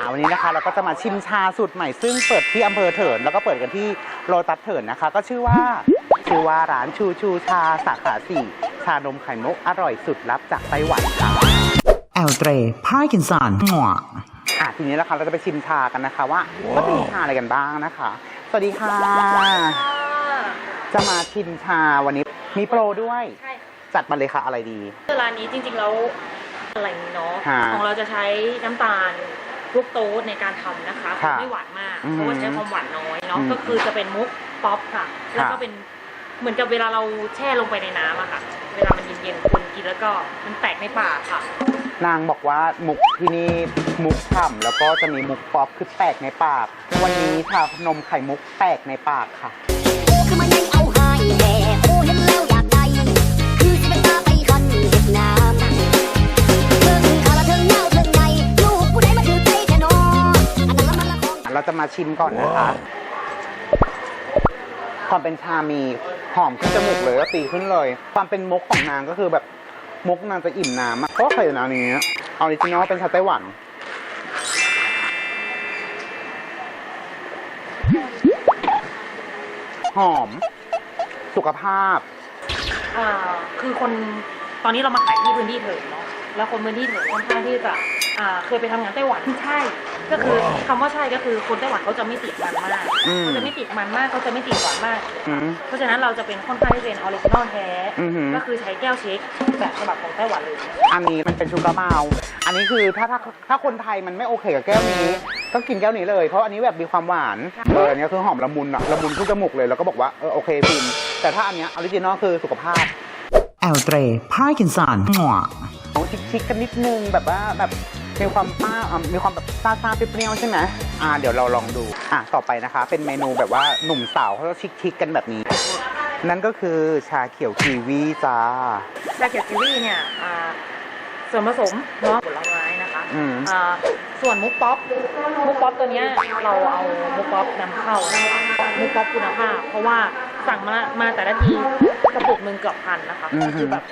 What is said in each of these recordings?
ค่ะวันนี้นะคะ เราก็จะมาชิมชาสูตรใหม่ซึ่งเปิดที่อำเภอเถิน แล้วก็เปิดกันที่โลตัสเถินนะคะ ก็ชื่อว่าชื่อว่าร้านชูชูชาสาขาสี่ชานมไข่มุกอร่อยสุดลับจากไต้หวันค่ะแอลเตรพาร์กินสันหัวอะทีนี้นะคะเราจะไปชิมชากันนะคะว่าก็จะมีชาอะไรกันบ้างนะคะ สวัสดีค่ะ จะมาชิมชาวันนี้มีโปรด้วยใช่จัดมาเลยค่ะอะไรดีคือร้านนี้จริงๆแล้วอะไรนี้เนาะฮะของเราจะใช้น้ำตาล ฟรุกโตสในการทำนะคะค่ะไม่หวานมากอืมเพราะว่าใช้ความหวานน้อยเนาะอืมก็คือจะเป็นมุกป๊อปค่ะ แล้วก็เป็นเหมือนกับเวลาเราแช่ลงไปในน้ำอะค่ะ เวลามันเย็นๆคนกินแล้วก็มันแตกในปากค่ะ นางบอกว่ามุกที่นี่มุกฉ่ำแล้วก็จะมีมุกป๊อปคือแตกในปาก วันนี้ชานมไข่มุกแตกในปากค่ะ เราจะมาชิมก่อนนะคะความเป็นชามีหอมขึ้นจมูกเลยก็ตีขึ้นเลย ความเป็นมุกของนางก็คือแบบมุกนางจะอิ่มน้ำอะก็เคยอยู่นะนี้ออริจินอลเป็นชาไต้หวันหอม สุขภาพอ่าคือคนตอนนี้เรามาขายที่พื้นที่เถิงเนาะแล้วคนพื้นที่เถิงค่อนข้างที่จะ อ่าเคยไปทำงานไต้หวันใช่ ก็คือคำว่าใช่ก็คือคนไต้หวันเขาจะไม่ติดมันมากอืม เขาจะไม่ติดมันมากเขาจะไม่ติดหวานมาก อืม เพราะฉะนั้นเราจะเป็นค่อนข้างที่เป็นออริจินอลแท้อือหือ ก็คือใช้แก้วเช็คแบบฉบับของไต้หวันเลย อันนี้มันเป็นชูการ์เมาอันนี้คือถ้าถ้าถ้าคนไทยมันไม่โอเคกับแก้วนี้ ก็กินแก้วนี้เลย เพราะอันนี้แบบมีความหวาน เอออันนี้คือหอมละมุนอะละมุนขึ้นจมูกเลย แล้วก็บอกว่า เออโอเคฟินแต่ถ้าอันเนี้ยออริจินอลคือสุขภาพ แอลเตรพาร์กินสันหัวของชิคๆกันนิดนึงแบบว่าแบบ มีความป้าอะมีความแบบซาซาๆเปรี้ยวๆใช่ไหมอ่าเดี๋ยวเราลองดูอะต่อไปนะคะ เป็นเมนูแบบว่าหนุ่มสาวเขาจะชิคๆกันแบบนี้ นั่นก็คือชาเขียวกีวีจ้า ชาเขียวคิวี่เนี่ยอ่าส่วนผสมเนาะผลไม้นะคะอืม อ่าส่วนมุกป๊อปมุกป๊อปตัวเนี้ยเราเอามุกป๊อปนำเข้านะคะมุกป๊อปคุณภาพ เพราะว่า สั่งมามาแต่ละทีกระปุกหนึ่งเกือบพันนะคะอือหือคือแบบ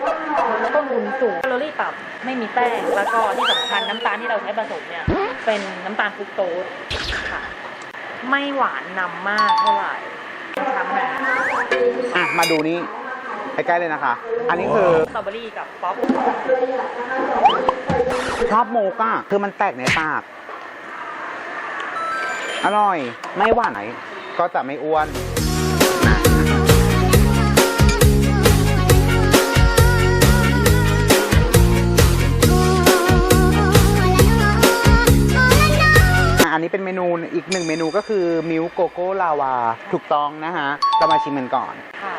ต้นทุนสูงแคลอรี่ต่ำไม่มีแป้งแล้วก็ที่สำคัญน้ำตาลที่เราใช้ผสมเนี่ย เป็นน้ำตาลฟรุกโตสค่ะ ไม่หวานนำมากเท่าไหร่ช้ำนะอะมาดูนี่ใกล้ๆเลยนะคะ อันนี้คือสตรอเบอรี่กับป๊อป ชอบโมก้าคือมันแตกในปาก อร่อย ไม่หวานไหน ก็จะไม่อ้วน นนี้เป็นเมนูอีกหนึ่งเมนูก็คือมิลโกโก้ลาวาถูกต้องนะฮะเรามาชิมกันก่อนค่ะ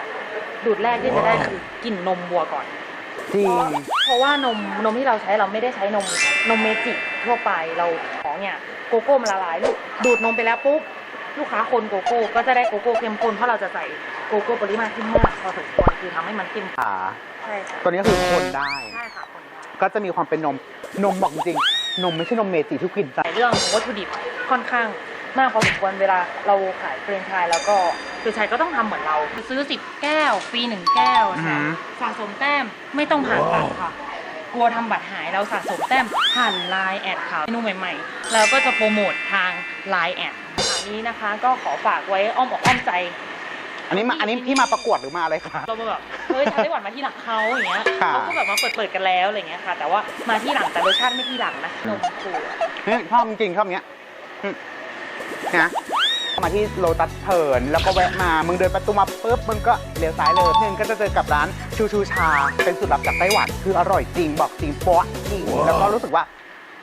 ดูดแรกที่จะได้คือกลิ่นนมวัวก่อน จริง เพราะว่านมนมที่เราใช้เราไม่ได้ใช้นมนมเมจิทั่วไปเราของเนี่ยโกโก้มันละลายลูกดูดนมไปแล้วปุ๊บลูกค้าคนโกโก้ก็จะได้โกโก้เข้มข้นเพราะเราจะใส่โกโก้ปริมาณที่มากพอสมควรคือทำให้มันเข้มข้นขาใช่ค่ะตัวนี้คือคนได้ใช่ค่ะคนได้ก็จะมีความเป็นนมนมบอกจริงๆนมไม่ใช่นมเมจิที่กินใจในเรื่องวัตถุดิบ ค่อนข้างมากพอสมควรเวลาเราขายเฟรนไชส์แล้วก็เฟรนไชส์ก็ต้องทำเหมือนเราคือซื้อ 10 แก้วฟรีหนึ่งแก้วอือนะหือสะสมแต้มไม่ต้องผ่านบัตรค่ะ กลัวทำบัตรหายเราสะสมแต้มผ่านไลน์แอดค่ะเมนูใหม่ๆแล้วก็จะโปรโมททางไลน์แอดอันนี้นะคะ ก็ขอฝากไว้อ้อมอกอ้อมใจอันนี้มาอันนี้พี่มาประกวดหรือมาอะไรคะเราแบบเฮ้ยชาไต้หวันมาที่หลังเขาอย่างเงี้ยค่ะเขาก็แบบมาเปิดเปิดๆกันแล้วอะไรเงี้ยค่ะ แต่ว่ามาที่หลังแต่รสชาติไม่ที่หลังนะนมถั่วเนี่ยชอบจริงๆชอบเนี้ยอืม นะมาที่โลตัสเทินแล้วก็แวะมา มึงเดินประตูมาปุ๊บมึงก็เลี้ยวซ้ายเลยหนึ่งก็จะเจอกับร้านชูชูชา เป็นสูตรลับจากไต้หวัน คืออร่อยจริงบอกจริงป๊ะจริง แล้วก็รู้สึกว่า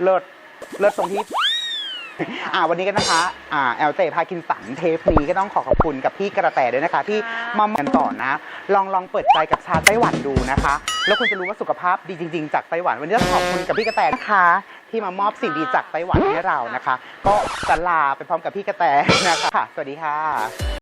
เลิศเลิศตรงที่อ่าวันนี้กันนะคะ อ่าแอลเตพากินสันเทปนี้ก็ต้องขอขอบคุณกับพี่กระแตด้วยนะคะ ที่มาเหมือนต่อนะ ลองลองเปิดใจกับชาไต้หวันดูนะคะ แล้วคุณจะรู้ว่าสุขภาพดีจริง ๆ จากไต้หวัน วันนี้ต้องขอบคุณกับพี่กระแตนะคะ ที่มามอบสิ่งดีจากไต้หวันให้เรานะคะ ก็จะลาไปพร้อมกับพี่กระแตนะคะค่ะสวัสดีค่ะ